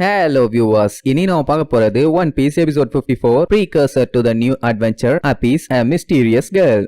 Hello viewers, இனி நாம பார்க்க போறது One Piece episode 54 precursor to the new adventure Apis a mysterious girl.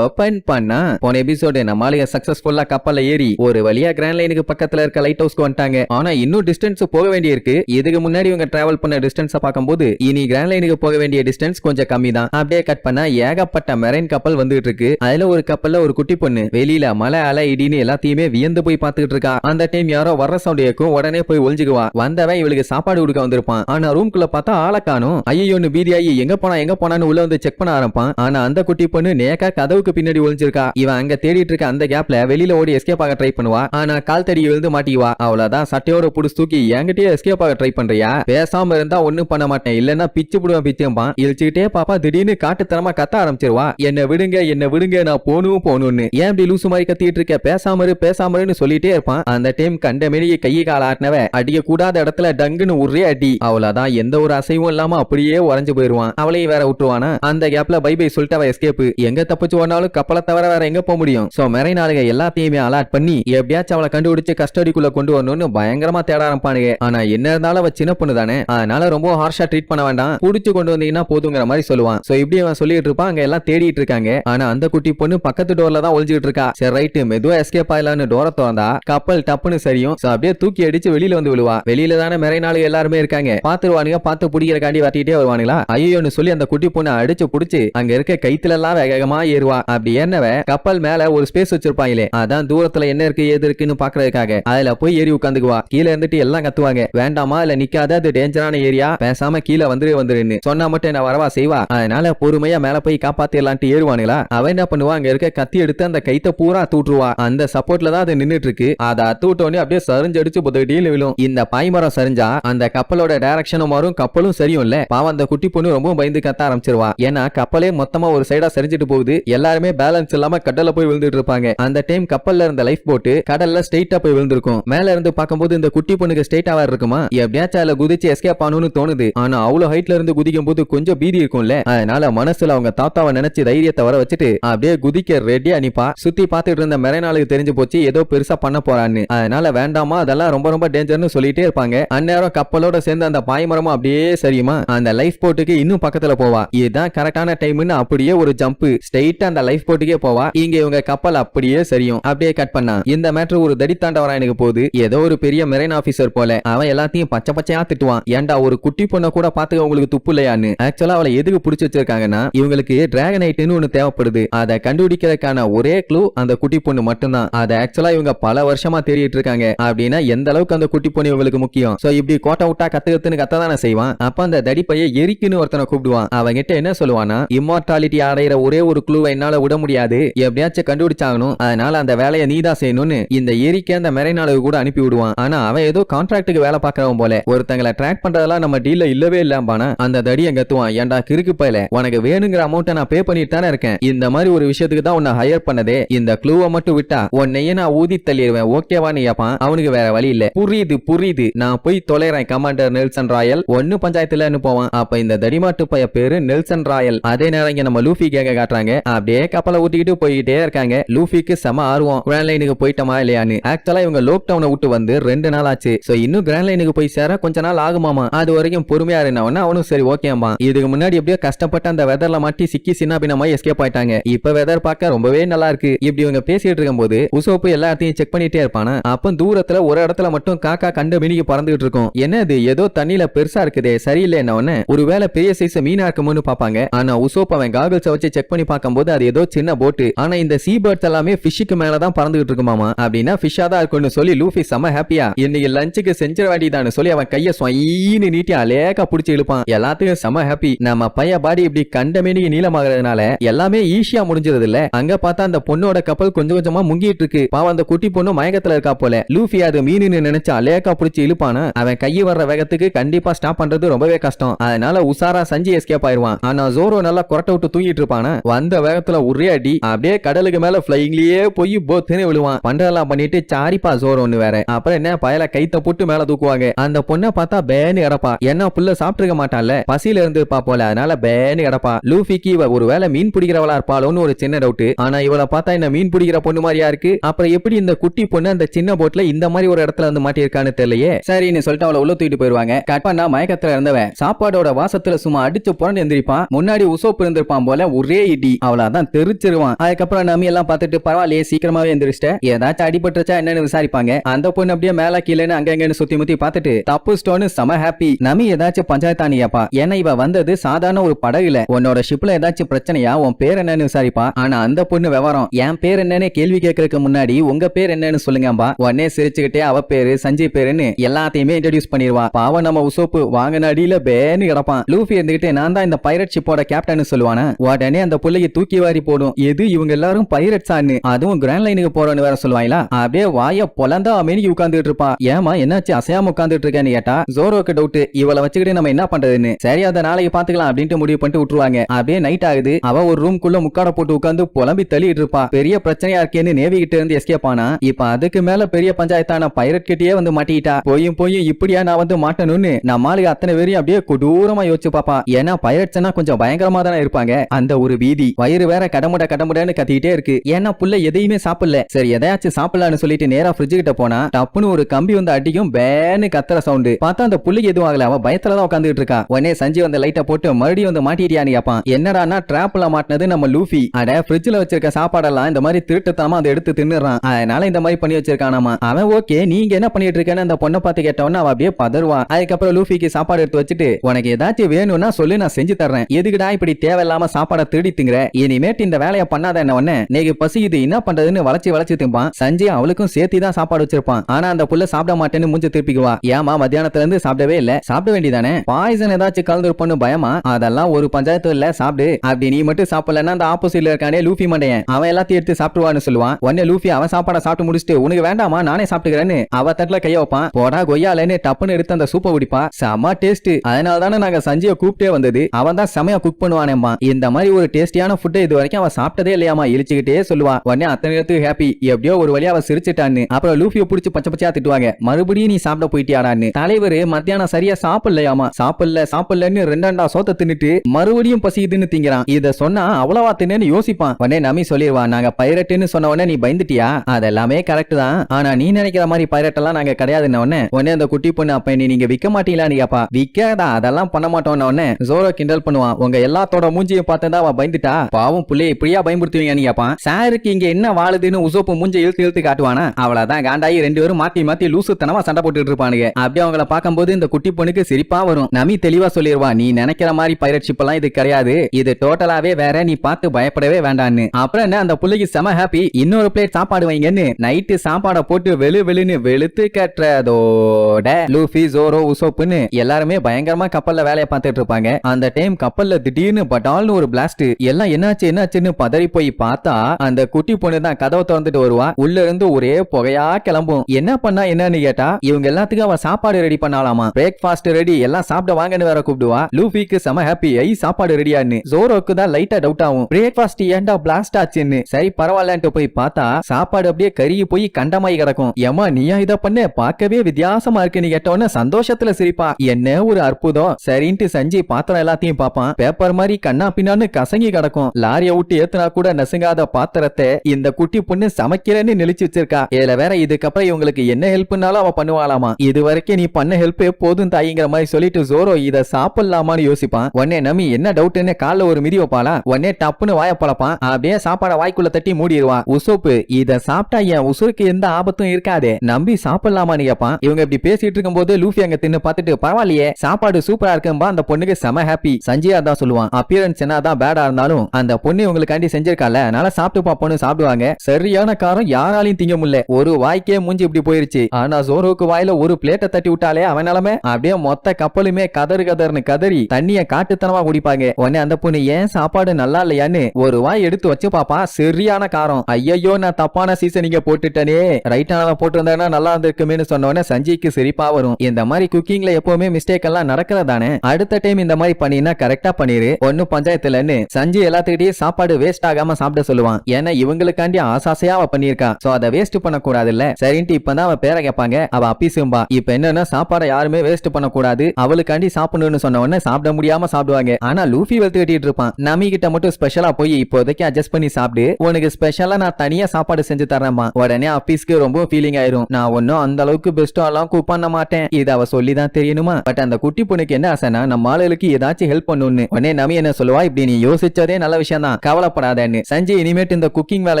Open பண்ணா போன எபிசோடு நம்மளால சக்சஸ்ஃபுல்லா கப்பல்ல ஏறி ஒரு வழியா கிராண்ட் லைனுக்கு பக்கத்துல இருக்க லைட் ஹவுஸ்க்கு வந்துட்டாங்க. ஆனா இன்னும் டிஸ்டன்ஸ் போக வேண்டியிருக்கு. இதுக்கு முன்னாடி இவங்க டிராவல் பண்ண டிஸ்டன்ஸ பார்க்கும்போது இனி கிராண்ட் லைனுக்கு போக வேண்டிய டிஸ்டன்ஸ் கொஞ்சம் கம்மி தான். அப்படியே கட் பண்ணா ஏகப்பட்ட மெரைன் கப்பல் வந்துட்டு இருக்கு. அதுல ஒரு கப்பல்ல ஒரு குட்டி பொண்ணு. வெளியில மலை அலை இடின்னு எல்லாத்தையுமே வியந்து போய் பாத்துட்டு இருக்கா. அந்த டைம் யாரோ வர்ற சவுண்ட் கேட்கும். உடனே போய் ஒளிஞ்சுக்குவா. வந்தவன் இவளுக்கு சாப்பாடு கொடுக்க வந்திருப்பான். ஆனா ரூம்குள்ள பார்த்தா ஆளை காணும். ஐயோன்னு பீதியாயி எங்க போனா எங்க போனான்னு உள்ள வந்து செக் பண்ண ஆரம்பிப்பான். ஆனா அந்த குட்டி பொண்ணு நேக்கா கதவுக்கு பின்னாடி ஒளிஞ்சிருக்கா? இவன் அங்க தேடிட்டு இருக்க அந்த கேப்ல வெளியில ஓடி எஸ்கேப் ஆக ட்ரை பண்ணுவா. ஆனா கால் தடி விழுந்து மாட்டிக்குவா. அவ்வளவுதான் சட்டையோட புடிச்சு தூக்கி என்கிட்டயே எஸ்கேப் ஆக ட்ரை பண்றியா? பேசாம இருந்தா ஒண்ணும் பண்ண மாட்டேன். இல்லன்னா பிச்சு புடுவேன் பிச்சும்பான். இழிச்சுக்கிட்டே பாப்பா திடீர்னு காட்டுத்தனமா கத்த ஆரம்பிச்சிருவா. என்ன விடுங்க என்ன விடுங்க நான் போனும் போகணும்னு ஏன் இப்படி லூசு மாதிரி கத்திட்டு இருக்க? பேசாம இரு பேசாம சொல்லிட்டே இருப்பான். அந்த டைம் கண்ட மாரி கையை கால ஆட்டினவ அடிக்க கூடாத இடத்துல டங்குன்னு ஒரே அடி. அவ்வளவுதான் எந்த ஒரு அசைவும் இல்லாம அப்படியே உறைஞ்சு போயிருவான். அவளையும் வேற விட்டுருவானா? அந்த கேப்ல பை பை சொல்லிட்டு அவ எஸ்கேப் எங்க தப்பிச்சு ஓடினாலும் கப்பலை தவிர வேற எங்க போக முடியும்? சோ மெரைன் ஆளுங்க எல்லாத்தையுமே அலாட் பண்ணி எப்படியாச்சும் அவளை கண்டுபிடிச்சு கஸ்டடிக்குள்ள கொண்டு வரணும்னு பயங்கரமா தேட ஆரம்பிப்பானுங்க. ஆனா என்ன இருந்தாலும் அவ சின்ன பொண்ணு தானே. அதனால ரொம்ப ஹார்ஷா ட்ரீட் பண்ண வேண்டாம். புடிச்சு கொண்டு வந்தீங்கன்னா போதுங்கிற மாதிரி சொல்லுவான். சோ இப்படி அவன் சொல்லிட்டு இருப்பான். அங்க எல்லாம் தேடிட்டு இருக்காங்க. ஆனா அந்த குட்டி பொண்ணு பக்கத்து டோர்ல தான் ஒழிஞ்சுட்டு இருக்கா. சரி ரைட்டு மெதுவா எஸ்கேப் ஆயிலான்னு டோர திறந்தா கப்பல் டப்புன்னு சரியும். சோ அப்படியே தூக்கி அடிச்சு வெளியில வந்து விழுவா. வெளியில தானே மெரைன் ஆளுங்க எல்லாருமே இருக்காங்க. பாத்துருவானுங்க பார்த்து பிடிக்கிறக்காண்டி வரட்டிட்டே வருவானுங்களா? ஐயோன்னு சொல்லி அந்த குட்டி பொண்ணை அடிச்சு புடிச்சு அங்க இருக்க கைத்துல எல்லாம் வேகமா ஏறுவா. அப்படி ஏன்னவ கப்பல் மேல ஒரு ஸ்பேஸ் வச்சிருப்பாங்களே. அதான் தூரத்துல என்ன இருக்கு ஏது இருக்குன்னு பாக்குறதுக்காக. அதுல போய் ஏறி உட்காந்துக்குவா. கீழே இருந்துட்டு எல்லாம் கத்துவாங்க. வேண்டாமா? இல்ல நிக்காத அது டேஞ்சரான ஏரியா பேசாம கீழே வந்துரு வந்துருன்னு. சொன்னா மட்டும் என்ன வரவா செய்வா? அதனால பொறுமையா மேல போய் காப்பாத்திடலான்ட்டு ஏறுவானுங்களா? அவ என்ன பண்ணுவா? அங்க இருக்க கத்தி எடுத்து அந்த கைத்த பூரா தூட்டுருவா அந்த சப்போர்ட்ல தான் அது நின்னுட்டு இருக்கு அதை அத்தூட்டோனே அப்படியே சரிஞ்சு அடிச்சு விழும். இந்த பாய்மரம் சரிஞ்சா அந்த கப்பலோட டைரக்ஷனும் மாறும் கப்பலும் சரியும் இல்ல பாவம் அந்த குட்டி பொண்ணு ரொம்ப பயந்து கத்த ஆரம்பிச்சிருவா. ஏன்னா கப்பலே மொத்தமா ஒரு சைடா சரிஞ்சிட்டு போகுது. எல்லாருமே பேலன்ஸ் இல்லாம கடல்ல போய் விழுந்துட்டு இருப்பாங்க. அந்த டைம் கப்பல்ல இருந்த லைஃப் போட்டு கடல்ல ஸ்ட்ரெயிட்டா போய் விழுந்திருக்கும். மேல இருந்து பார்க்கும்போது இந்த குட்டி பொண்ணுக்கு ஸ்ட்ரெயிட்டாவா இருக்குமா? எப்படியாச்சும் அதுல குதிச்சு எஸ்கேப் ஆகணும்னு தோணுது. ஆனா அவ்வளவு ஹைட்ல இருந்து குதிக்கும் போது கொஞ்சம் பீதி இருக்கும்ல. அதனால மனசுல அவங்க தாத்தாவை நினைச்சு தைரியத்தை வர வச்சுட்டு அப்படியே குதிக்க ரெடியா நிப்பா. சுத்தி பார்த்துட்டு இருந்த மெரைனாளுக்கு தெரிஞ்சு போச்சு ஏதோ பெருசா பண்ண போறான்னு. அதனால வேண்டாமா அதெல்லாம் ரொம்ப ரொம்ப டேஞ்சர்னு சொல்லிட்டே இருப்பாங்க. அந்நேரம் கப்பலோட சேர்ந்து அந்த பாய்மரமும் அப்படியே சரியுமா? அந்த லைஃப் போட்டுக்கு இன்னும் பக்கத்துல போவா. இதுதான் கரெக்டான டைம்னு அப்படியே ஒரு ஜம்ப் ஸ்ட்ரெயிட்டா அந்த லைஃப் போட்டுக்கே போவா. இங்க இவங்க கப்பல் அப்படியே சரியும். அப்படியே கட் பண்ணா. இந்த மேட்ரு ஒரு தடித்தாண்டவரா எனக்கு போகுது. ஏதோ ஒரு பெரிய மெரைன் ஆபீசர் போல. அவன் எல்லாத்தையும் பச்சை பச்சையா திட்டுவான். ஏன்டா ஒரு குட்டி பொண்ணை கூட பாத்துக்க உங்களுக்கு துப்பு இல்லையான்னு. ஆக்சுவலா அவளை எதுக்கு பிடிச்சி வச்சிருக்காங்கன்னா இவங்களுக்கு டிராகனைட்னு ஒண்ணு தேவைப்படுது. அதை கண்டுபிடிக்கிறதுக்கான ஒரே க்ளூ அந்த குட்டி பொண்ணு மட்டும்தான். அதை ஆக்சுவலா இவங்க பல வருஷமா தேடிட்டு இருக்காங்க. அப்படின்னா எந்த அளவுக்கு அந்த குட்டி பொண்ணு இவங்களுக்கு முக்கியம்? சோ இப்படி கோட்டை விட்டா கத்து கத்துன்னு கத்த தானே செய்வான்? அப்ப அந்த தடிப்பைய எரிக்குன்னு ஒருத்தனை கூப்பிடுவான். அவங்கிட்ட என்ன சொல்லுவானா இம்மார்டாலிட்டி அடையிற ஒரே ஒரு க்ளூவை என்னால விட முடியாது. எப்படியாச்சும் கண்டுபிடிச்சாகணும். அதனால அந்த வேலையை நீதான் செய்யணும்னு இந்த ஏரிக்கு அந்த மெரைனாளுக்கு கூட அனுப்பி விடுவான். ஆனா அவன் ஏதோ கான்ட்ராக்டுக்கு வேலை பாக்குறவன் போல. ஒருத்தங்களை ட்ராக் பண்றதெல்லாம் நம்ம டீல்ல இல்லவே இல்லாம்பானா அந்த தடியை கத்துவான். ஏன்டா கிறுக்கு பையல? உனக்கு வேணுங்கிற அமௌண்ட்டை நான் பே பண்ணிட்டு தானே இருக்கேன். இந்த மாதிரி ஒரு விஷயத்துக்கு தான் உன்னை ஹையர் பண்ணதே. இந்த க்ளூவை மட்டும் விட்டா உன்னையே நான் ஊதி தள்ளிடுவேன். ஓகேவான்னு கேப்பான் அவனுக்கு வேற வழி இல்ல. புரியுது புரியுது. நான் போய் தொலைறேன் கமாண்டர் நெல்சன் ராயல். ஒன்னு பஞ்சாயத்துல போவான் அப்ப இந்த தடிமாட்டு பைய பேரு நெல்சன் ராயல். அதே நேரம் இங்க நம்ம லூஃபி கேக்க காட்டுறாங்க. அப்படியே கப்பலை ஊட்டிக்கிட்டு போய்கிட்டே இருக்காங்க லூஃபிக்கு செம ஆர்வம் கிராண்ட் லைனுக்கு போயிட்டோமா இல்லையான்னு ஆக்சுவலா இவங்க லோக் டவுனை விட்டு வந்து ரெண்டு நாள் ஆச்சு சோ இன்னும் கிராண்ட் லைனுக்கு போய் சேர கொஞ்ச நாள் ஆகுமாமா? அது வரைக்கும் பொறுமையா இருந்தவன அவனும் சரி ஓகேமா இதுக்கு முன்னாடி எப்படியோ கஷ்டப்பட்டு அந்த வெதர்ல மாட்டி சிக்கி சின்ன பின்னமா எஸ்கேப் ஆயிட்டாங்க. இப்ப வெதர் பார்க்க ரொம்பவே நல்லா இருக்கு. இப்படி இவங்க பேசிட்டு இருக்கும்போது உசோப்பு எல்லாத்தையும் செக் பண்ணிட்டே இருப்பானா? அப்ப தூரத்துல ஒரு இடத்துல மட்டும் காக்கா கண்டு மினிக்கு பறந்துகிட்டு இருக்கும். என்ன இது? ஏதோ தண்ணியில பெருசா இருக்குதே. சரியில்லை என்ன ஒருவேளை பெரிய சைஸ் மீனா இருக்குமோன்னு பாப்பாங்க ஆனா உசோப் அவன் காகல்ஸ் வச்சு செக் பண்ணி பார்க்கும்போது அது ஏதோ சின்ன போட்டு ஆனா இந்த சீ பேர்ட்ஸ் எல்லாமே ஃபிஷ்ஷுக்கு மேலதான் பறந்துகிட்டு இருக்குமாமா அப்படின்னா ஃபிஷ்ஷா தான் இருக்கும்னு சொல்லி லூஃபி செம ஹாப்பியா இன்னைக்கு லஞ்சுக்கு செஞ்சிட வேண்டியதான்னு சொல்லி அவன் கைய சொயின்னு நீட்டி அலேக்கா புடிச்சு இழுப்பான். எல்லாத்துக்கும் செம ஹாப்பி நம்ம பைய பாடி இப்படி கண்டமேனிக்கு நீளமாகறதுனால எல்லாமே ஈஸியா முடிஞ்சிருது இல்ல அங்க பார்த்தா அந்த பொண்ணோட கப்பல் கொஞ்சம் கொஞ்சமா முங்கிட்டு இருக்கு. பாவம் அந்த குட்டி பொண்ணு மயக்கத்துல இருக்கா போல. லூஃபி அது மீனுன்னு நினைச்சு அலேக்கா புடிச்சு இழுப்பானா? அவன் கை வர்ற வேகத்துக்கு கண்டிப்பா ஸ்டாப் பண்றது ரொம்பவே கஷ்டம். அதனால உசாரா சஞ்சி எஸ்கேப் ஆயிருவான். ஆனா ஜோரோ நல்லா குரட்ட விட்டு தூங்கிட்டு இருப்பானா? வந்த வேகத்துல ஒரே அடி. அப்படியே கடலுக்கு மேல பிளைங்லயே போய் போத்துன்னு விழுவான். பண்றதெல்லாம் பண்ணிட்டு சாரிப்பா சோறு ஒண்ணு வேற. அப்புறம் என்ன பயல கைத்த போட்டு மேல தூக்குவாங்க. அந்த பொண்ணை பார்த்தா பேனு கிடப்பா. என்ன புள்ள சாப்பிட்டுருக்க மாட்டான்ல? பசியில இருந்துப்பா போல. அதனால பேனு கிடப்பா. லூஃபிக்கு இவ ஒருவேளை மீன் பிடிக்கிறவளா இருப்பாளோன்னு ஒரு சின்ன டவுட் ஆனா இவளை பார்த்தா என்ன மீன் பிடிக்கிற பொண்ணு மாதிரியா இருக்கு? அப்புறம் எப்படி இந்த குட்டி பொண்ணு அந்த சின்ன போட்ல இந்த மாதிரி ஒரு இடத்துல வந்து மாட்டியிருக்கான்னு தெரியலையே? சரின்னு சொல்லிட்டு அவளை உள்ள தூக்கிட்டு போயிருவாங்க கட் பண்ணா மயக்கத்துல இருந்தவன் சாப்பாடோட வாசத்துல சும்மா அடிச்சு புரண்டு எந்திரிப்பான். முன்னாடி உசோப்பு இருந்திருப்பான் போல ஒரே இடி. அவளாதான் சிரிச்சிருவான் அதுக்கப்புறம் நம்பி எல்லாம் பார்த்துட்டு பரவாயில்லையே சீக்கிரமாவே எந்திரிச்சிட்ட. ஏதாச்சும் அடிபட்டுச்சா என்னன்னு விசாரிப்பாங்க. அந்த பொண்ணு அப்படியே மேல கீழேன்னு அங்க இங்கன்னு சுத்தி முத்தி பார்த்துட்டு தப்பு ஸ்டோனு செம ஹாப்பி நமி ஏதாச்சும் பஞ்சாயத்தானியாப்பா ஏன்னா இவ வந்தது சாதாரண ஒரு படகுல. உன்னோட ஷிப்ல ஏதாச்சும் பிரச்சனையா? உன் பேர் என்னன்னு விசாரிப்பா. ஆனா அந்த பொண்ணு விவரம் என் பேர் என்னன்னு கேள்வி கேட்கறதுக்கு முன்னாடி உங்க பேர் என்னன்னு சொல்லுங்கம்பா உடனே சிரிச்சுக்கிட்டே அவ பேரு சஞ்சய் பேருன்னு எல்லாத்தையுமே இன்ட்ரடியூஸ் பண்ணிடுவா பாவம் நம்ம உசோப்பு வாங்கின அடியில பேன்னு கிடப்பான். லூஃபி இருந்துகிட்டு நான் தான் இந்த பைரட் ஷிப்போட கேப்டன் சொல்லுவானா? உடனே அந்த புள்ளைய தூக்கி வாரி போ போடும். எது இவங்க எல்லாரும் பைரட்ஸான்னு அதுவும் கிராண்ட் லைனுக்கு போறோன்னு வேற சொல்லுவாங்களா? அப்படியே வாய பொலந்தா அமைதி உட்கார்ந்துட்டு இருப்பான் ஏமா என்னாச்சு? அசையாம உட்கார்ந்துட்டு இருக்கேன்னு கேட்டா ஜோரோக்கு டவுட் இவளை வச்சுக்கிட்டு நம்ம என்ன பண்றதுன்னு? சரி அதை நாளைக்கு பாத்துக்கலாம் அப்படின்ட்டு முடிவு பண்ணிட்டு விட்டுருவாங்க. அப்படியே நைட் ஆகுது. அவ ஒரு ரூம் குள்ள முக்காட போட்டு உட்கார்ந்து புலம்பி தள்ளிட்டு இருப்பா. பெரிய பிரச்சனையா இருக்கேன்னு நேவி கிட்ட இருந்து எஸ்கேப் ஆனா இப்ப அதுக்கு மேல பெரிய பஞ்சாயத்தான பைரட் கிட்டேயே வந்து மாட்டிக்கிட்டா. போயும் போயும் இப்படியா நான் வந்து மாட்டணும்னு நம்ம ஆளுங்க அத்தனை பேரையும் அப்படியே கொடூரமா யோசிச்சு பாப்பா. ஏன்னா பைரட்ஸ்னா கொஞ்சம் பயங்கரமா தானே இருப்பாங்க. அந்த ஒரு வீதி வயிறு வேற கடமுட கடமுடன்னு கத்திக்கிட்டே இருக்கு. ஏன்னா புள்ள எதையுமே சாப்பிடல. சரி எதையாச்சும் சாப்பிடலாம்னு சொல்லிட்டு நேரா ஃப்ரிட்ஜ் கிட்ட போனா டப்புன்னு ஒரு கம்பி வந்து அடிக்கும் பேனு கத்துற சவுண்டு பார்த்தா அந்த புள்ளைக்கு எதுவும் ஆகல. அவன் பயத்துல தான் உட்காந்துட்டு இருக்கா உடனே சஞ்சய் வந்து லைட்டை போட்டு மறுபடியும் வந்து மாட்டிட்டியான்னு கேப்பான். என்னடா டிராப்ல மாட்டினது நம்ம லூஃபி. அட ஃப்ரிட்ஜ்ல வச்சிருக்க சாப்பாடெல்லாம் இந்த மாதிரி திருட்டுத்தனமா அதை எடுத்து தின்னுறான் அதனால இந்த மாதிரி பண்ணி வச்சிருக்கானாமா. அவன் ஓகே நீங்க என்ன பண்ணிட்டு இருக்கேன்னு அந்த பொண்ணை பார்த்து கேட்டவொன்னு அவ அப்படியே பதறுவா. அதுக்கப்புறம் லூஃபிக்கு சாப்பாடு எடுத்து வச்சுட்டு உனக்கு ஏதாச்சும் வேணும்னா சொல்லு நான் செஞ்சு தர்றேன். எதுக்குடா இப்படி தேவையில்லாம சாப்பாடை திருடி இனிமேட்டு இந்த வேலையை பண்ணாத என்ன ஒண்ணு நீங்க பசி இது என்ன பண்றதுன்னு வளைச்சு வளைச்சு திம்பான். சஞ்சய் அவளுக்கும் சேர்த்து தான் சாப்பாடு வச்சிருப்பான். ஆனா அந்த புள்ள சாப்பிட மாட்டேன்னு மூஞ்சி திருப்பிக்குவா. ஏமா மத்தியானத்துல இருந்து சாப்பிடவே இல்ல? சாப்பிட வேண்டியதானே? பாய்சன் ஏதாச்சும் கலந்துருப்போன்னு பயமா? அதெல்லாம் ஒரு பஞ்சாயத்து இல்ல சாப்பிடு. அப்படி நீ மட்டும் சாப்பிடலன்னா அந்த ஆப்போசிட்ல இருக்கானே லூஃபி மண்டையன். அவன் எல்லாத்தையும் எடுத்து சாப்பிடுவான்னு சொல்லுவான். உடனே லூஃபி அவன் சாப்பாடை சாப்பிட்டு முடிச்சுட்டு உனக்கு வேண்டாமா நானே சாப்பிட்டுக்கிறேன்னு. அவ தட்டுல கைய வைப்பான் போடா கொய்யாலன்னு டப்புன்னு எடுத்து அந்த சூப்பை குடிப்பா. செம டேஸ்ட் அதனால தானே நாங்க சஞ்சய கூப்பிட்டே வந்தது. அவன் தான் செமையா குக் பண்ணுவானேம்மா இந்த மாதிரி ஒரு டேஸ்டியான ஃபுட்டை இது வரைக்கும் அவன் சாப்பிட்டதே இல்லையாமா இழிச்சுக்கிட்டே சொல்லுவா. உடனே அத்தனை நேரத்துக்கு ஹாப்பி எப்படியோ ஒரு வழியா அவ சிரிச்சிட்டான்னு. அப்புறம் லூஃபியை பிடிச்சி பச்சை பச்சையா திட்டுவாங்க. மறுபடியும் நீ சாப்பிட போயிட்டியாடான்னு. தலைவர் மத்தியானம் சரியா சாப்பிடலையாமா சாப்பிடல சாப்பிடலன்னு ரெண்டாண்டா சோத்த தின்னுட்டு மறுபடியும் பசிக்குதுன்னு திங்கிறான். இத சொன்னா அவ்வளவா தின்னு யோசிப்பான். உடனே நம்பி சொல்லிடுவான் நாங்க பைரட்டுன்னு சொன்ன உடனே நீ பயந்துட்டியா? அதெல்லாமே கரெக்ட் தான். ஆனா நீ நினைக்கிற மாதிரி பைரட் எல்லாம் நாங்க கிடையாதுன்ன உடனே உடனே அந்த குட்டி பொண்ணு அப்ப நீ நீங்க விக்க மாட்டீங்களான்னு கேப்பா. விக்காதா அதெல்லாம் பண்ண மாட்டோம்னு உடனே. ஜோரோ கிண்டல் பண்ணுவான். உங்க எல்லாத்தோட மூஞ்சியும் பார்த்தா அவன் பயந்துட்டா. பாவம் டேய் இப்படியா பயன்படுத்துவீங்கன்னு கேட்பான் சாருக்கு இங்க என்ன வாழுதுன்னு உசோப்பு மூஞ்ச இழுத்து இழுத்து காட்டுவானா? அவ்வளவுதான் காண்டாயி ரெண்டு பேரும் மாத்தி மாத்தி லூசுத்தனமா சண்டை போட்டுட்டு இருப்பானுங்க. அப்படியே அவங்கள பார்க்கும்போது இந்த குட்டி பொண்ணுக்கு சிரிப்பா வரும். நமி தெளிவா சொல்லிடுவா நீ நினைக்கிற மாதிரி பைரட் ஷிப் எல்லாம் இது கிடையாது. இது டோட்டலாவே வேற நீ பார்த்து பயப்படவே வேண்டான்னு. அப்புறம் என்ன அந்த புள்ளைக்கு செம ஹாப்பி இன்னொரு பிளேட் சாப்பாடு வைங்கன்னு நைட்டு சாப்பாடை போட்டு வெளு வெளுன்னு வெளுத்து கட்டுறதோட லூஃபி ஜோரோ உசோப்புன்னு எல்லாருமே பயங்கரமா கப்பல்ல வேலையை பார்த்துட்டு இருப்பாங்க. அந்த டைம் கப்பல்ல திடீர்னு பட்டால்னு ஒரு பிளாஸ்ட் எல்லாம் என்னாச்சு என்னாச்சு? என்னாச்சுன்னு பதறி போய் பார்த்தா அந்த குட்டி பொண்ணு தான் கதவை திறந்துட்டு வருவா. உள்ள இருந்து ஒரே புகையா கிளம்பும். என்ன பண்ணா என்னன்னு கேட்டா இவங்க எல்லாத்துக்கும் அவ சாப்பாடு ரெடி பண்ணாலாமா பிரேக்ஃபாஸ்ட் ரெடி எல்லாம் சாப்பிட வாங்கன்னு வேற கூப்பிடுவா. லூபிக்கு செம ஹாப்பி ஐ சாப்பாடு ரெடியான்னு ஜோரோக்கு தான் லைட்டா டவுட் ஆகும். பிரேக்ஃபாஸ்ட் ஏன்டா பிளாஸ்ட் ஆச்சுன்னு. சரி பரவாயில்லன்ட்டு போய் பார்த்தா சாப்பாடு அப்படியே கருகி போய் கண்டமாயி கிடக்கும். ஏமா நீயா இத பண்ண? பார்க்கவே வித்தியாசமா இருக்குன்னு கேட்டோன்னு சந்தோஷத்துல சிரிப்பா. என்ன ஒரு அற்புதம். சரின்ட்டு சஞ்சய் பாத்திரம் எல்லாத்தையும் பார்ப்பான். பேப்பர் மாதிரி கண்ணா பின்னான்னு கசங்கி கிடக்கும். லாரிய விட்டு ஏத்துனா கூட நசுங்காத பாத்திரத்தை இந்த குட்டி பொண்ணு சமைக்கிறேன்னு நெளிச்சு வச்சிருக்கா. இதுல வேற இதுக்கப்புறம் இவங்களுக்கு என்ன ஹெல்ப்னாலும் அவ பண்ணுவாளாமா? இது வரைக்கும் நீ பண்ண ஹெல்ப் போதும் தாயிங்கிற மாதிரி சொல்லிட்டு ஜோரோ இத சாப்பிடலாமான்னு யோசிப்பான். உடனே நம்பி என்ன டவுட்னு கால ஒரு மிதி வைப்பாளா? உடனே டப்புன்னு வாய பழப்பான். அப்படியே சாப்பாட வாய்க்குள்ள தட்டி மூடிடுவா உசோப்பு இத சாப்பிட்டா என் உசுருக்கு எந்த ஆபத்தும் இருக்காதே. நம்பி சாப்பிடலாமான்னு கேப்பான். இவங்க இப்படி பேசிட்டு இருக்கும்போது லூஃபி அங்க தின்னு பார்த்துட்டு பரவாயில்லையே சாப்பாடு சூப்பரா இருக்கும்பா. அந்த பொண்ணுக்கு செம ஹாப்பி சஞ்சயா தான் சொல்லுவான். அப்பியரன்ஸ் என்னதான் பேடா இருந்தாலும் அந்த பொண்ணு உங்களுக்காண்டி செஞ்சிருக்கால அதனால சாப்பிட்டு பாப்போம்னு சாப்பிடுவாங்க. சரியான காரம் யாராலையும் திங்க முடியல. ஒரு வாய்க்கே மூஞ்சி இப்படி போயிருச்சு. ஆனா ஜோரோக்கு வாயில ஒரு பிளேட்டை தட்டி விட்டாலே அவன் நிலைமை அப்படியே மொத்த கப்பலுமே கதறு கதர்னு கதறி தண்ணிய காட்டுத்தனமா குடிப்பாங்க. உடனே அந்த பொண்ணு ஏன் சாப்பாடு நல்லா இல்லையான்னு ஒரு வாய் எடுத்து வச்சு பாப்பா சரியான காரம். ஐயோ நான் தப்பான சீசனிங்க போட்டுட்டனே. ரைட்டான போட்டிருந்தேன்னா நல்லா இருந்திருக்குமேனு சொன்ன சஞ்சய்க்கு சிரிப்பா வரும். இந்த மாதிரி குக்கிங்ல எப்பவுமே மிஸ்டேக் எல்லாம் நடக்கிறதானே அடுத்த டைம் இந்த மாதிரி பண்ணினா கரெக்டா பண்ணிரு. ஒன்னும் பஞ்சாயத்துலன்னு சஞ்சய் எல்லாத்துக்கிட்டே சாப்பாடு சாப்பாடு வேஸ்ட் ஆகாம சாப்பிட சொல்லுவான். ஏன்னா இவங்களுக்காண்டி ஆசாசையா அவ பண்ணிருக்கான் சோ அதை வேஸ்ட் பண்ண கூடாது இல்ல சரின்ட்டு இப்பதான் அவ பேரை கேட்பாங்க. அவ அப்பிசும்பா இப்ப என்னன்னா சாப்பாடை யாருமே வேஸ்ட் பண்ண கூடாது அவளுக்காண்டி சாப்பிடணும்னு சொன்ன உடனே சாப்பிட முடியாம சாப்பிடுவாங்க. ஆனா லூஃபி வெளுத்து கட்டிட்டு இருப்பான் நமி கிட்ட மட்டும் ஸ்பெஷலா போய் இப்போதைக்கு அட்ஜஸ்ட் பண்ணி சாப்பிடு. உனக்கு ஸ்பெஷலா நான் தனியா சாப்பாடு செஞ்சு தரேன்மா உடனே அப்பீஸ்க்கு ரொம்ப ஃபீலிங் ஆயிரும். நான் ஒன்னும் அந்த அளவுக்கு பெஸ்டா எல்லாம் குக் பண்ண மாட்டேன். இது அவ சொல்லி தான் தெரியணுமா? பட் அந்த குட்டி பொண்ணுக்கு என்ன ஆசைனா நம்ம ஆளுகளுக்கு ஏதாச்சும் ஹெல்ப் பண்ணணும்னு. உடனே நமி என்ன சொல்லுவா? இப்படி நீ யோசிச்சதே நல்ல விஷயம் தான் கவலைப்படாதன்னு. சஞ்சய் இனிமேட்டு இந்த குக்கிங் வேலை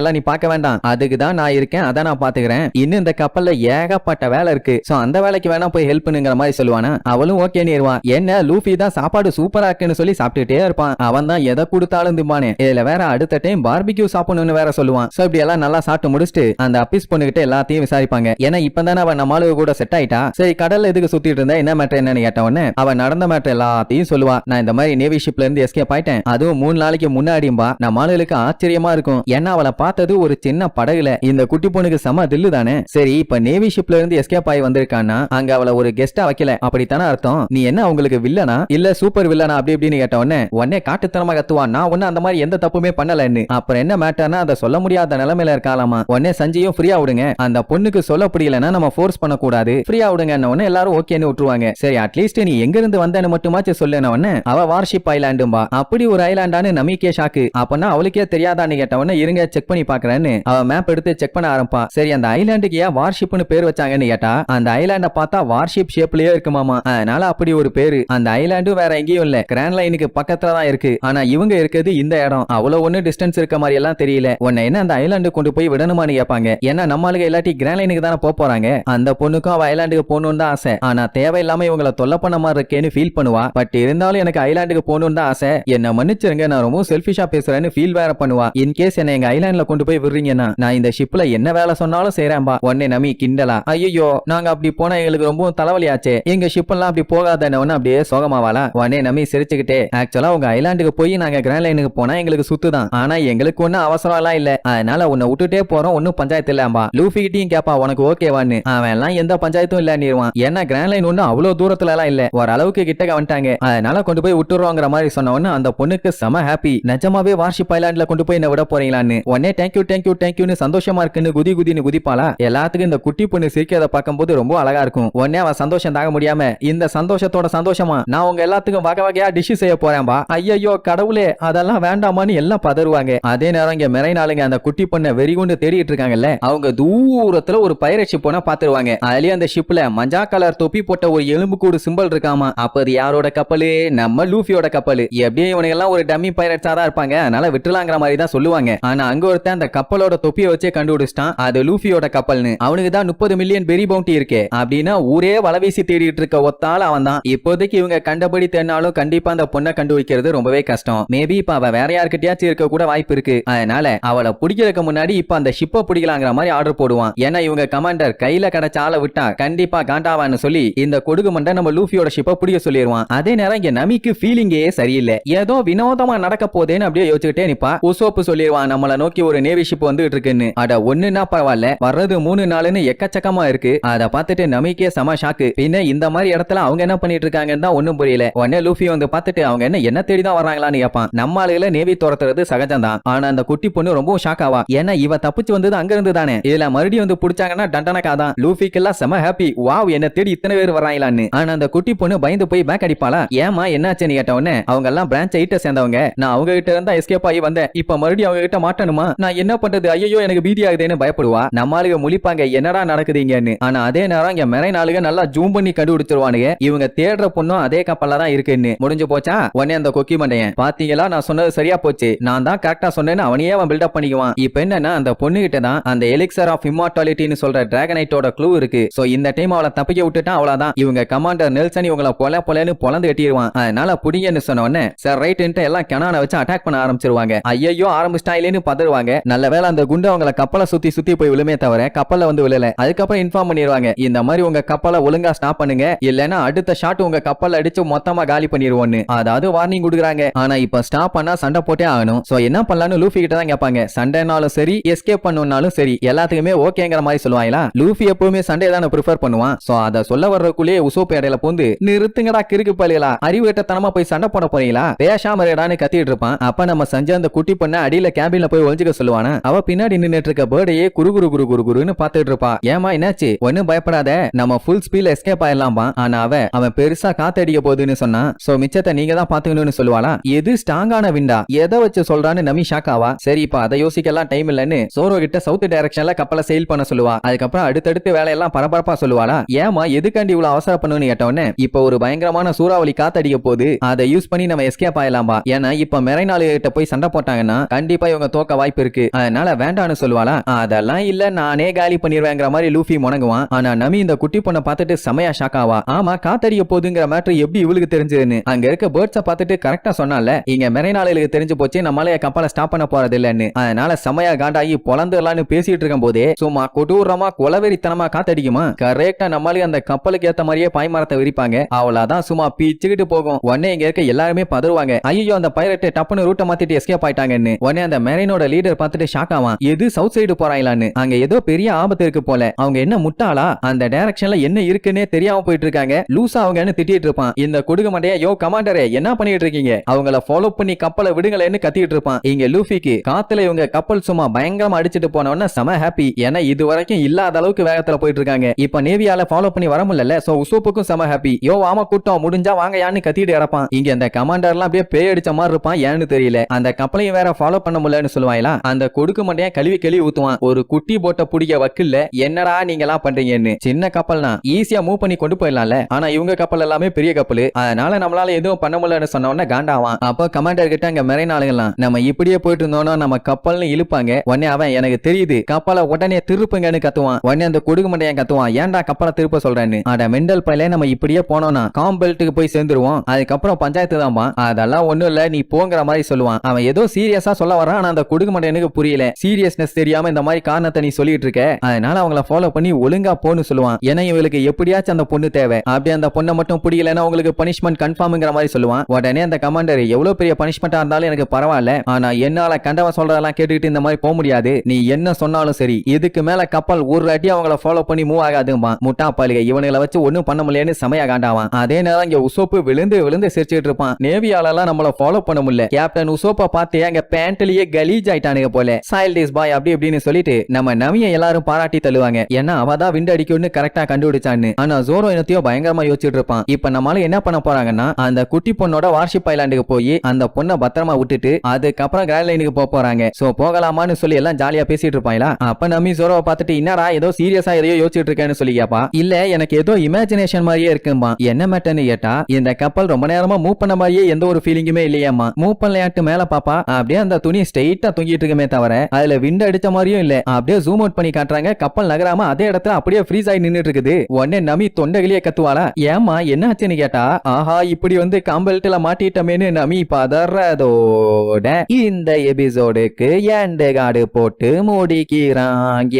எல்லாம் நீ பார்க்க வேண்டாம். அதுக்கு தான் நான் இருக்கேன் அதை நான் பாத்துக்கிறேன் இன்னும் இந்த கப்பல்ல ஏகப்பட்ட வேலை இருக்கு. சோ அந்த வேலைக்கு வேணா போய் ஹெல்ப் பண்ணுங்கிற மாதிரி சொல்லுவானா? அவளும் ஓகே இருவான் என்ன லூஃபி தான் சாப்பாடு சூப்பரா இருக்குன்னு சொல்லி சாப்பிட்டுட்டே இருப்பான். அவன் தான் எதை கொடுத்தாலும் திம்பானே. இதுல வேற அடுத்த டைம் பார்பிக்யூ சாப்பிடணும்னு வேற சொல்லுவான். சோ இப்படி எல்லாம் நல்லா சாப்பிட்டு முடிச்சுட்டு அந்த அப்பீஸ் பொண்ணுகிட்ட எல்லாத்தையும் விசாரிப்பாங்க. ஏன்னா இப்பதானே அவன் நம்மளுக்கு கூட செட் ஆயிட்டா. சரி கடல்ல எதுக்கு சுத்திட்டு இருந்தா என்ன மேட்டர் என்னன்னு கேட்ட உடனே அவன் நடந்த மேட்டர் எல்லாத்தையும் சொல்லுவா. நான் இந்த மாதிரி நேவி ஷிப்ல இருந்து எஸ்கேப் ஆயிட்டேன். அதுவும் மூணு நாளைக்கு முன்னாடியும்பா. நம்ம ஆளுகளுக்கு ஆச்சரியமா இருக்கும். ஏன்னா அவளை பார்த்தது ஒரு சின்ன படகுல. இந்த குட்டி பொண்ணுக்கு செம தில்லு தானே? சரி இப்ப நேவி ஷிப்ல இருந்து எஸ்கேப் ஆகி வந்திருக்கான்னா அங்க அவளை ஒரு கெஸ்டா வைக்கல. அப்படித்தானே அர்த்தம்? நீ என்ன அவங்களுக்கு வில்லனா இல்ல சூப்பர் வில்லனா அப்படி இப்படின்னு கேட்ட உடனே உடனே காட்டுத்தனமா கத்துவான். நான் ஒன்னும் அந்த மாதிரி எந்த தப்புமே பண்ணலன்னு. அப்புறம் என்ன மேட்டர்னா அதை சொல்ல முடியாத நிலைமையில இருக்காலாமா உடனே சஞ்சயும் ஃப்ரீயா விடுங்க. அந்த பொண்ணுக்கு சொல்ல புரியலன்னா நம்ம ஃபோர்ஸ் பண்ணக்கூடாது. ஃப்ரீயா விடுங்க உடனே எல்லாரும் ஓகேன்னு விட்டுருவாங்க. சரி அட்லீஸ்ட் நீ எங்க இருந்து வந்தேன்னு மட்டுமாச்சும் சொல்லுன உடனே அவ வார்ஷிப் ஐலாண்டும்பா அப்படி ஒரு ஐலாண்டான்னு நமிக்கே ஷாக்கு அப்பனா அவளுக்கே தெரியாதான்னு கேட்ட உடனே இருங்க செக் பண்ணி பாக்குறேன்னு அவ மேப் எடுத்து செக் பண்ண ஆரம்பிப்பான் சரி அந்த ஐலாண்டுக்கு ஏன் வார்ஷிப்னு பேர் வச்சாங்கன்னு கேட்டா அந்த ஐலாண்ட பார்த்தா வார்ஷிப் ஷேப்லயே இருக்குமாமா அதனால அப்படி ஒரு பேரு. அந்த ஐலாண்டும் வேற எங்கேயும் இல்ல. கிராண்ட் லைனுக்கு பக்கத்துல தான் இருக்கு. ஆனா இவங்க இருக்கிறது இந்த இடம். அவ்வளவு ஒண்ணு டிஸ்டன்ஸ் இருக்க மாதிரி எல்லாம் தெரியல. உன்னை என்ன அந்த ஐலாண்டு கொண்டு போய் விடணுமான்னு கேட்பாங்க. ஏன்னா நம்மளுக்கு இல்லாட்டி கிராண்ட் லைனுக்கு தானே போக போறாங்க. அந்த பொண்ணுக்கும் அவ ஐலாண்டுக்கு போகணும்னு தான் ஆசை. ஆனா தேவையில்லாம இவங்கள தொல்லை பண்ண மாதிரி இருக்கேன்னு ஃபீல் பண்ணுவா. பட் இருந்தாலும் எனக்கு ஐலாண்டுக்கு போகணும்னு தான் ஆசை. என்ன மன்னிச்சிருங்க நான் ரொம்ப செல்ஃபிஷா பேசுறேன்னு ஃபீல் வேற பண்ணுவா. இன் கேஸ் என்ன எங்க ஐலாண்ட்ல கொண்டு போய் விடுறீங்கன்னா நான் இந்த ஷிப்ல என்ன வேலை சொன்னாலும் செய்யறேன்பா உன்னை நம்பி கிண்டலா. ஐயோ நாங்க அப்படி போனா எங்களுக்கு ரொம்ப தலைவலியாச்சே. எங்க ஷிப் எல்லாம் அப்படி போகாதன்னு அப்படியே சோகமாவாளா? உடனே நம்பி சிரிச்சுக்கிட்டே. ஆக்சுவலா உங்க ஐலாண்டுக்கு போய் நாங்க கிராண்ட் லைனுக்கு போனா எங்களுக்கு சுத்துதான். ஆனா எங்களுக்கு ஒன்னும் அவசரம் எல்லாம் இல்ல. அதனால உன்னை விட்டுட்டே போறோம் ஒன்னும் பஞ்சாயத்து இல்லம்பா லூஃபி கிட்டயும் கேப்பா உனக்கு ஓகேவான்னு அவன் எல்லாம் எந்த பஞ்சாயத்தும் இல்லன்னிருவான் ஏன்னா கிராண்ட் லைன் ஒன்னும் அவ்வளவு தூரத்துல எல்லாம் இல்ல. ஒரு அளவுக்கு கிட்ட வந்துட்டாங்க. அதனால கொண்டு போய் விட்டுறோங்கிற மாதிரி சொன்ன உடனே அந்த பொண்ணுக்கு செம ஹாப்பி நிஜமாவே வார்ஷிப் ஐலாண்ட்ல கொண்டு போய் என்ன விட போறீங்களான்னு. உடனே தேங்க்யூ தேங்க்யூ தேங்க்யூன்னு சந்தோஷமா இருக்குன்னு குதி குதின்னு குதிப்பாளா? எல்லாத்துக்கும் இந்த குட்டி பொண்ணு சிரிக்கிறத பார்க்கும்போது ரொம்ப அழகா இருக்கும். உடனே அவன் சந்தோஷம் தாங்க முடியாம இந்த சந்தோஷத்தோட சந்தோஷமா நான் உங்க எல்லாத்துக்கும் வகை வகையா டிஷ் செய்ய போறேன்பா. ஐயோ கடவுளே அதெல்லாம் வேண்டாமான்னு எல்லாம் பதறுவாங்க. அதே நேரம் இங்க மெரைனாளுங்க அந்த குட்டி பொண்ணை வெறிகுண்டு தேடிட்டு இருக்காங்கல்ல அவங்க தூரத்துல ஒரு பைரட் ஷிப் போனா பாத்துருவாங்க. அதுலயே அந்த ஷிப்ல மஞ்சா கலர் தொப்பி போட்ட ஒரு எலும்பு கூடு சிம்பல் இருக்காமா? அப்ப அது யாரோட கப்பலு? நம்ம லூஃபியோட கப்பல். எப்படியும் இவனுங்க எல்லாம் ஒரு டம்மி பைரட்ஸா தான் இருப்பாங்க. அதனால விட்டுலாங்கிற மாதிரி தான் சொல்லுவாங்க. ஆனா அங்க ஒருத்தன் அந்த கப்பலோட தொப்பியை வச்சே கண்டுபிடிச்சிட்டான். அது லூஃபியோட கப்பல்னு. அவனுக்கு தான் முப்பது மில்லியன் பெரி பவுண்டி இருக்கு. அப்படின்னா ஊரே வலவீசி தேடிட்டு இருக்க ஒத்தால அவன் தான். இப்போதைக்கு இவங்க கண்டபடி தேடினாலும் கண்டிப்பா அந்த பொண்ணை கண்டுபிடிக்கிறது ரொம்பவே கஷ்டம். மேபி இப்ப அவ வேற யாருக்கிட்டயாச்சும் இருக்க கூட வாய்ப்பு இருக்கு. அதனால அவளை பிடிக்கிறதுக்கு முன்னாடி இப்ப அந்த ஷிப்பை பிடிக்கலாங்கிற மாதிரி ஆர்டர் போடுவான். ஏன்னா இவங்க கமாண்டர் கையில கிடைச்ச ஆளை விட்டா கண்டிப்பா காண்டாவான்னு சொல்லி இந்த கொடுகு மண்டை நம்ம லூஃபியோட ஷிப்பை பிடிக்க சொல்லிடுவான் அதே நேரம் இங்க நமிக்கு ஃபீலிங்கே சரியில்லை. ஏதோ வினோதமா நடக்க போதேன்னு அப்படியே வச்சுக்கிட்டே நிப்பா. உசோப்பு சொல்லிடுவான் நம்மள நோக்கி ஒரு நேவி ஷிப் வந்துட்டு இருக்குன்னு அட ஒண்ணுன்னா பரவாயில்ல. வர்றது மூணு நாளுன்னு எக்கச்சக்கமா இருக்கு. அத பார்த்துட்டு நமிக்கே செம ஷாக்கு பின்ன இந்த மாதிரி இடத்துல அவங்க என்ன பண்ணிட்டு இருக்காங்கன்னு தான் ஒண்ணும் புரியல. உடனே லூஃபி வந்து பார்த்துட்டு அவங்க என்ன என்ன தேடி தான் வர்றாங்களான்னு கேட்பான் நம்ம ஆளுகளை நேவி துரத்துறது சகஜம் தான். ஆனா அந்த குட்டி பொண்ணு ரொம்பவும் ஷாக் ஆவா. ஏன்னா இவ தப்பிச்சு வந்தது அங்க இருந்து தானே. இதுல மறுபடியும் வந்து பிடிச்சாங்கன்னா டண்டனக்கா தான். லூஃபிக்கெல்லாம் செம ஹாப்பி வாவ் என்ன தேடி இத்தனை பேர் வர்றாங்களான்னு. ஆனா அந்த குட்டி பொண்ணு பயந்து போய் பேக் அடிப்பாளா? ஏமா என்னாச்சுன்னு கேட்ட உடனே அவங்க எல்லாம் பிரான்ச் ஐட்ட சேர்ந்தவங்க. நான் அவங்க கிட்ட இருந்தா எஸ்கேப் ஆகி வந்தேன். இப்ப மறுபடியும் அவங்க கிட்ட மாட்டணுமா? நான் என்ன பண்றது? ஐயோ எனக்கு பீதி ஆகுதுன்னு பயப்படுவா? நம்மளுக்கு முழிப்பாங்க என்னடா நடக்குதுங்கன்னு. ஆனா அதே நேரம் இங்க மெரை நாளுங்க நல்லா ஜூம் பண்ணி கண்டுபிடிச்சிருவானுங்க இவங்க தேடுற பொண்ணும் அதே கப்பல்ல தான் இருக்குன்னு. முடிஞ்சு போச்சா? உடனே அந்த கொக்கி மண்டையன் பாத்தீங்களா? நான் சொன்னது சரியா போச்சு. நான் தான் கரெக்டா சொன்னேன்னு அவனையே அவன் பில்டப் பண்ணிக்குவான். இப்ப என்னன்னா அந்த பொண்ணு கிட்ட தான் அந்த எலிக்சர் ஆஃப் இம்மார்டாலிட்டின்னு சொல்ற டிராகனைட்டோட க்ளூ இருக்கு. சோ இந்த டைம் அவளை தப்பிக்க விட்டுட்டா அவ்வளவுதான். இவங்க கமாண்டர் நெல்சன் இவங்கள பொல பொலன்னு பொலந்து கட்டிடுவான் அதனால புடிங்கன்னு சொன்ன உடனே சார் ரைட் எல்லாம் கெனான வச்சு அட்டாக் பண்ண ஆரம்பிச்சிருவாங்க. ஐயோ ஆரம்பிச்சிட்டாயிலேன்னு பதறுவாங்க. நல்ல வேலை அந்த குண்டு அவங்கள கப்பலை சுத்தி சுத்தி போய் விழுமே தவிர கப்பல்ல வந்து விழல. அதுக்கப்புறம் இன்ஃபார்ம் பண்ணிடுவாங்க இந்த மாதிரி உங்க கப்பலை ஒழுங்கா ஸ்டாப் பண்ணுங்க. இல்லைன்னா அடுத்த ஷாட் உங்க கப்பல் அடிச்சு மொத்தமா காலி பண்ணிடுவோன்னு அதாவது வார்னிங் கொடுக்குறாங்க. ஆனா இப்ப ஸ்டாப் பண்ணா சண்டை போட்டே ஆகணும். சோ என்ன பண்ணலாம்னு லூஃபி கிட்ட தான் கேட்பாங்க. சண்டைனாலும் சரி எஸ்கேப் பண்ணுனாலும் சரி எல்லாத்துக்குமே ஓகேங்கிற மாதிரி சொல்லுவாங்களா? லூஃபி எப்பவுமே சண்டே தானே ப்ரிஃபர் பண்ணுவான். சோ அத சொல்ல வர்றதுக்குள்ளேயே உசோப்பு இடையில போந்து நிறுத்துங்கடா கிறுக்கு பழியலா அறிவு கட்டத்தனமா போய் சண்டை போட போறீங்களா? பேசாம இருடான்னு கத்திட்டு இருப்பான். அப்ப நம்ம சஞ்சய் அந்த குட்டி பொண்ணை அடியில கேபின்ல போய் ஒழிஞ்சுக்க சொல்லுவானா. அவ பின்னாடி நின்றுட்டு இருக்க பேர்டையே குரு குரு குரு குரு குருன்னு பாத்துட்டு இருப்பா ஏமா என்னாச்சு? ஒன்னும் பயப்படாத. நம்ம ஃபுல் ஸ்பீட்ல எஸ்கேப் ஆயிடலாமா ஆனா அவ அவன் பெருசா காத்தடிக்க போகுதுன்னு சொன்னா சோ மிச்சத்தை நீங்க தான் பாத்துக்கணும்னு சொல்லுவாளா? எது ஸ்ட்ராங்கான விண்டா? எதை வச்சு சொல்றான்னு நமி ஷாக் ஆவா? சரி அதை யோசிக்கலாம் டைம் இல்லன்னு சோரோ கிட்ட சவுத் டைரக்ஷன்ல கப்பலை செயில் பண்ண சொல்லுவா. அதுக்கப்புறம் அடுத்தடுத்து வேலையெல்லாம் பரபரப்பா சொல்லுவாளா? ஏமா எதுக்காண்டி இவ்வளவு அவசரப்படணும்னு கேட்டவொடனே இப்ப ஒரு பயங்கரமான சூறாவளி காத்தடிக்க போகுது. அதை யூஸ் பண்ணி நம்ம எஸ்கேப் ஆயிடலாமா ஏன்னா இப்ப மெரைனாலு கிட்ட போய் போய் சண்டை போட்டாங்கன்னா கண்டிப்பா இவங்க தோக்க வாய்ப்பு இருக்கு. அதனால வேண்டாம்னு சொல்லுவாளா? அதெல்லாம் இல்ல நானே காலி பண்ணிடுவேங்கிற மாதிரி லூஃபி முணங்குவான். ஆனா நமி இந்த குட்டி பொண்ணை பார்த்துட்டு செமையா ஷாக் ஆவா. ஆமா காத்தடிக்க போதுங்கிற மேட்ரு எப்படி இவளுக்கு தெரிஞ்சதுன்னு? அங்க இருக்க பேர்ட்ஸை பார்த்துட்டு கரெக்டா சொன்னால இங்க மெரைனாலுக்கு தெரிஞ்சு போச்சு நம்மளால கப்பலை ஸ்டாப் பண்ண போறது இல்லன்னு. அதனால செமையா காண்டாகி பொலந்துலான்னு பேசிட்டு இருக்கும் போதே சும்மா கொடூரமா கொலவெறித்தனமா காத்தடிக்குமா? கரெக்டா நம்மளுக்கு அந்த கப்பலுக்கு ஏத்த மாதிரியே பாய்மரத்தை விரிப்பாங்க அவ்வளவுதான் சும்மா பீச்சுக்கிட்டு போகும். உடனே இங்க இருக்க எல்லாருமே பதறுவாங்க. ஐயோ அந்த பைரட் டப்புன்னு ரூட்டை மாத்தி மாத்திட்டு எஸ்கேப் ஆயிட்டாங்கன்னு. உடனே அந்த மெரைனோட லீடர் பார்த்துட்டு ஷாக் ஆவான். எது சவுத் சைடு போறாங்களான்னு அங்க ஏதோ பெரிய ஆபத்து இருக்கு போல. அவங்க என்ன முட்டாளா? அந்த டைரக்ஷன்ல என்ன இருக்குன்னே தெரியாம போயிட்டு இருக்காங்க லூசா அவங்கன்னு திட்டிட்டு இருப்பான். இந்த கொடுக்க மாட்டேயா யோ கமாண்டரே என்ன பண்ணிட்டு இருக்கீங்க? அவங்கள ஃபாலோ பண்ணி கப்பலை விடுங்களேன்னு கத்திட்டு இருப்பான். இங்க லூஃபிக்கு காத்துல இவங்க கப்பல் சும்மா பயங்கரமா அடிச்சிட்டு போனவன செம ஹாப்பி ஏன்னா இது வரைக்கும் இல்லாத அளவுக்கு வேகத்துல போயிட்டு இருக்காங்க இப்ப நேவியால ஃபாலோ பண்ணி வர முடியல சோ உசூப்புக்கும் செம ஹாப்பி யோ ஆமா கூட்டம் முடிஞ்சா வாங்க யான்னு கத்திட்டு இறப்பான் இங்க அந்த கமாண்டர்லாம் அப்படியே பேய் அடிச்ச மாதிரி இருப்பான். ஏன்னு தெரியல. அந்த கப்பலையும் வேற ஃபாலோ பண்ண முடியலன்னு சொல்லுவாங்களா அந்த கொடுக்க மாட்டேன் கழுவி கழுவி ஊத்துவான். ஒரு குட்டி போட்ட பிடிக்க வக்கில்ல என்னடா நீங்க எல்லாம் பண்றீங்கன்னு. சின்ன கப்பல்னா ஈஸியா மூவ் பண்ணி கொண்டு போயிடலாம்ல. ஆனா இவங்க கப்பல் எல்லாமே பெரிய கப்பல். அதனால நம்மளால எதுவும் பண்ண முடியலன்னு சொன்ன காண்டாவான். அப்போ கமாண்டர் கிட்ட அங்க மெரைன் ஆளுங்கலாம் நம்ம இப்படியே போயிட்டு இருந்தோம்னா நம்ம கப்பல்னு இழுப்பாங்க. உடனே அவன் எனக்கு தெரியுது கப்பலை உடனே திருப்புங்கன்னு கத்துவான். உடனே அந்த கொடுக்க மண்டையன் கத்துவான்? ஏன்டா கப்பலை திருப்ப சொல்றேன்னு? அட மெண்டல் பயில நம்ம இப்படியே போனோம்னா காம்பெல்ட்டுக்கு போய் சேர்ந்துருவோம். அதுக்கப்புறம் பஞ்சாயத்து தான்பா அதெல்லாம் ஒண்ணும் இல்ல நீ போங்கிற மாதிரி சொல்லுவான். அவன் ஏதோ சீரியஸா சொல்ல வரான் ஆனா அந்த கொடுக்க எனக்கு புரியல. சீரியஸ்னஸ் தெரியாம இந்த மாதிரி காரணத்தை நீ சொல்லிட்டு இருக்க. அதனால அவங்கள ஃபாலோ பண்ணி ஒழுங்கா போன்னு சொல்லுவான். ஏன்னா இவளுக்கு எப்படியாச்சும் அந்த பொண்ணு தேவை. அப்படியே அந்த பொண்ணை மட்டும் பிடிக்கலன்னா உங்களுக்கு பனிஷ்மெண்ட் கன்ஃபார்ம்ங்கிற மாதிரி சொல்லுவான். உடனே அந்த கமாண்டர் எவ்வளவு பெரிய பனிஷ்மெண்டா இருந்தாலும் எனக்கு பரவாயில்ல. ஆனா என்னால கண்டவன் சொல்றதெல்லாம் கேட்டுக்கிட்டு இந்த மாதிரி போக முடியாது. நீ என்ன சொன்னாலும் சரி. இதுக்கு மேல கப்பல் ஒரு அடி அவங்கள ஃபாலோ பண்ணி மூவ் ஆகாதுமா முட்டா பாலிக இவனுங்களை வச்சு ஒண்ணும் பண்ண முடியலன்னு செமையா காண்டாவான். அதே நேரம் இங்க உசோப்பு விழுந்து விழுந்து சிரிச்சுட்டு இருப்பான். நேவியாலெல்லாம் நம்மள ஃபாலோ பண்ண முடியல. கேப்டன் உசோப்பா பார்த்து அங்க பேண்ட்லயே கலீஜ் ஆயிட்டானுங்க போல. சைல்டிஸ் பாய் அப்படி இப்படின்னு சொல்லிட்டு நம்ம நவிய எல்லாரும் பாராட்டி தள்ளுவாங்க. ஏன்னா அவ தான் விண்டு அடிக்கும்னு கரெக்டா கண்டுபிடிச்சான்னு. ஆனா ஜோரோ என்னத்தையோ பயங்கரமா யோசிச்சுட்டு இருப்பான். இப்ப நம்மளால என்ன பண்ண போறாங்கன்னா அந்த குட்டி பொண்ணோட வார்ஷிப் ஐலாண்டுக்கு போய் அந்த பொண்ணை பத்திரமா விட்டுட்டு அதுக்கப்புறம் கிராண்ட் லைனுக்கு போக போறாங்க. சோ போகலாமான்னு சொல்லி எல்லாம் ஜாலியா பேசிட்டு இருப்பாங்களா? அப்ப நம்மி ஜோரோவை பார்த்துட்டு என்னடா ஏதோ சீரியஸா எதையோ யோசிச்சுட்டு இருக்கேன்னு சொல்லி கேப்பா இல்ல எனக்கு ஏதோ இமேஜினேஷன் மாதிரியே இருக்கும்பா என்ன மேட்டர்னு கேட்டா இந்த கப்பல் ரொம்ப நேரமா மூவ் பண்ண மாதிரியே எந்த ஒரு ஃபீலிங்குமே இல்லையாமா மூவ் பண்ணலையாட்டு மேல பாப்பா. அப்படியே அந்த துணி ஸ்ட்ரெயிட்டா தொங்கிட்டு இருக்குமே தவிர அதுல விண்ட் அடிச்ச மாதிரியும் இல்ல. அப்படியே ஜூம் அவுட் பண்ணி காட்டுறாங்க. கப்பல் நகராம அதே இடத்துல அப்படியே ஃப்ரீஸ் ஆகி நின்னுட்டு இருக்குது. உடனே நமி தொண்டகிலேயே கத்துவாளா? ஏமா என்னாச்சுன்னு கேட்டா? ஆஹா இப்படி வந்து காம்பல்ட்ல மாட்டிட்டமேன்னு நமி பதறதோட இந்த எபிசோடுக்கு ஏண்டு காடு போட்டு மூடிக்கிறாங்க.